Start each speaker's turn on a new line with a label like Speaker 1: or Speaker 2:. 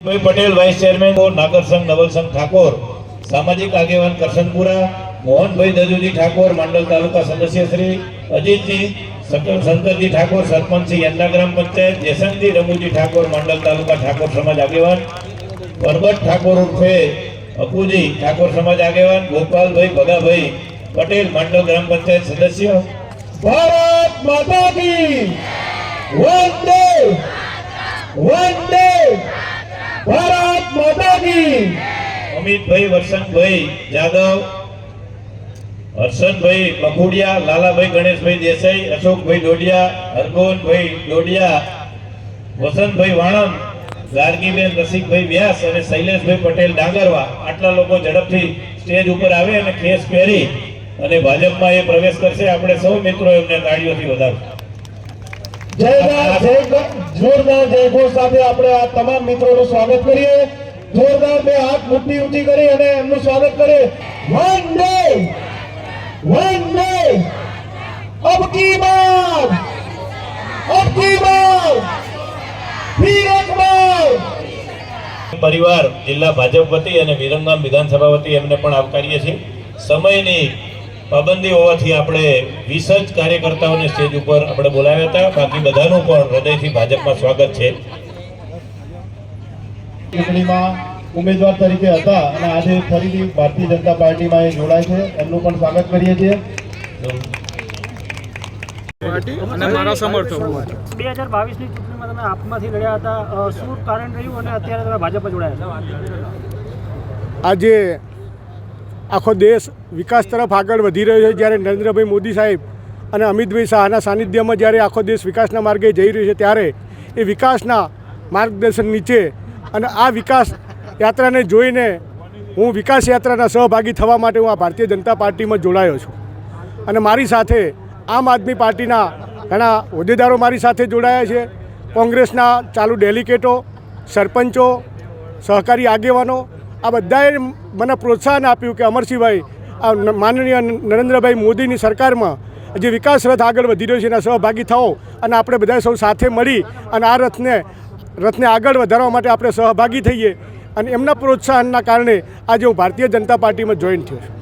Speaker 1: ભાઈ Patel vice chairman Nagarsinh Navalsinh Thakor. સામાજિક આગેવાન કરશનપુરા મોહનભાઈ દજુજી ઠાકોર મંડળ તાલુકા સદસ્ય શ્રી અજીતજી શંકરજી ઠાકોર સરપંચ શ્રી યંડા ગ્રામ પંચાયત જયસંગજી રમુજી ઠાકોર મંડળ તાલુકા ઠાકોર સમાજ આગેવાન, પરબત ઠાકોર ઉર્ફે અપુજી ઠાકોર સમાજ આગેવાન, ગોપાલભાઈ ભગાભાઈ પટેલ મંડળ ગ્રામ પંચાયત સદસ્ય. ભારત માતા કી! વંદે! વંદે! ભારત માતા કી અમિતભાઈ વરસંગભાઈ જાદવ હર્ષનભાઈ મખુડિયા, લાલાભાઈ ગણેશભાઈ દેસાઈ, અશોકભાઈ ડોડિયા હરગોનભાઈ ડોડિયા વસંતભાઈ વાણંદ, ગાર્ગીબેન રસિકભાઈ વ્યાસ અને શૈલેષભાઈ પટેલ ડાંગરવા આટલા લોકો ઝડપથી સ્ટેજ ઉપર આવે અને ખેસ પહેરી અને ભાજપમાં એ પ્રવેશ કરશે. આપણે સૌ મિત્રો એમને તાળીઓથી વધારશું
Speaker 2: જયકાર જય જોરદાર જયઘોષ સાથે આપણે આ તમામ મિત્રોનું સ્વાગત કરીએ. જોરદાર બે હાથ મુઠ્ઠી ઊંચી કરી અને એમનું સ્વાગત કરીએ. વંદે અબ કી બાર, અબ કી બાર. ફિર એક બાર
Speaker 1: પરિવાર જિલ્લા ભાજપ વતી અને વિરમગામ વિધાનસભા વતી એમને પણ આવકારીએ છીએ. સમયની પાબંદી હોવાથી આપણે વીસ જ કાર્યકર્તાઓને સ્ટેજ ઉપર આપણે બોલાવ્યા હતા. બાકી બધાનું પણ હૃદયથી ભાજપમાં સ્વાગત છે.
Speaker 2: ચૂંટણીમાં ઉમેદવાર તરીકે હતા અને આજે ફરીથી ભારતીય જનતા પાર્ટીમાં એ જોડાય છે. એમનું પણ સ્વાગત કરીએ છીએ.
Speaker 3: અને મારા સમર્થકો.
Speaker 4: બે હજાર બાવીસની ચૂંટણીમાં તમે આપમાંથી લડ્યા હતા. શું કારણ રહ્યું અને અત્યારે તમે ભાજપમાં જોડાયા
Speaker 3: આજે આખો દેશ વિકાસ તરફ આગળ વધી રહ્યો છે. જ્યારે નરેન્દ્રભાઈ મોદી સાહેબ અને અમિતભાઈ શાહના સાનિધ્યમાં જ્યારે આખો દેશ વિકાસના માર્ગે જઈ રહ્યો છે, ત્યારે એ વિકાસના માર્ગદર્શન નીચે અને આ વિકાસ યાત્રાને જોઈને હું વિકાસ યાત્રાના સહભાગી થવા માટે હું આ ભારતીય જનતા પાર્ટીમાં જોડાયો છું. અને મારી સાથે આમ આદમી પાર્ટીના ઘણા હોદ્દેદારો મારી સાથે જોડાયા છે. કોંગ્રેસના ચાલુ ડેલિકેટો, સરપંચો, સહકારી આગેવાનો આ બધાએ મને પ્રોત્સાહન આપ્યું કે અમરસિંહભાઈ, આ માનનીય નરેન્દ્રભાઈ મોદીની સરકારમાં જે વિકાસ રથ આગળ વધી રહ્યો છે, એના સહભાગી થાઓ અને આપણે બધા સૌ સાથે મળી અને આ રથને રથને આગળ વધારવા માટે આપણે સહભાગી થઈએ અને એમના પ્રોત્સાહનના કારણે આજે હું ભારતીય જનતા પાર્ટીમાં જોઈન થયો છું.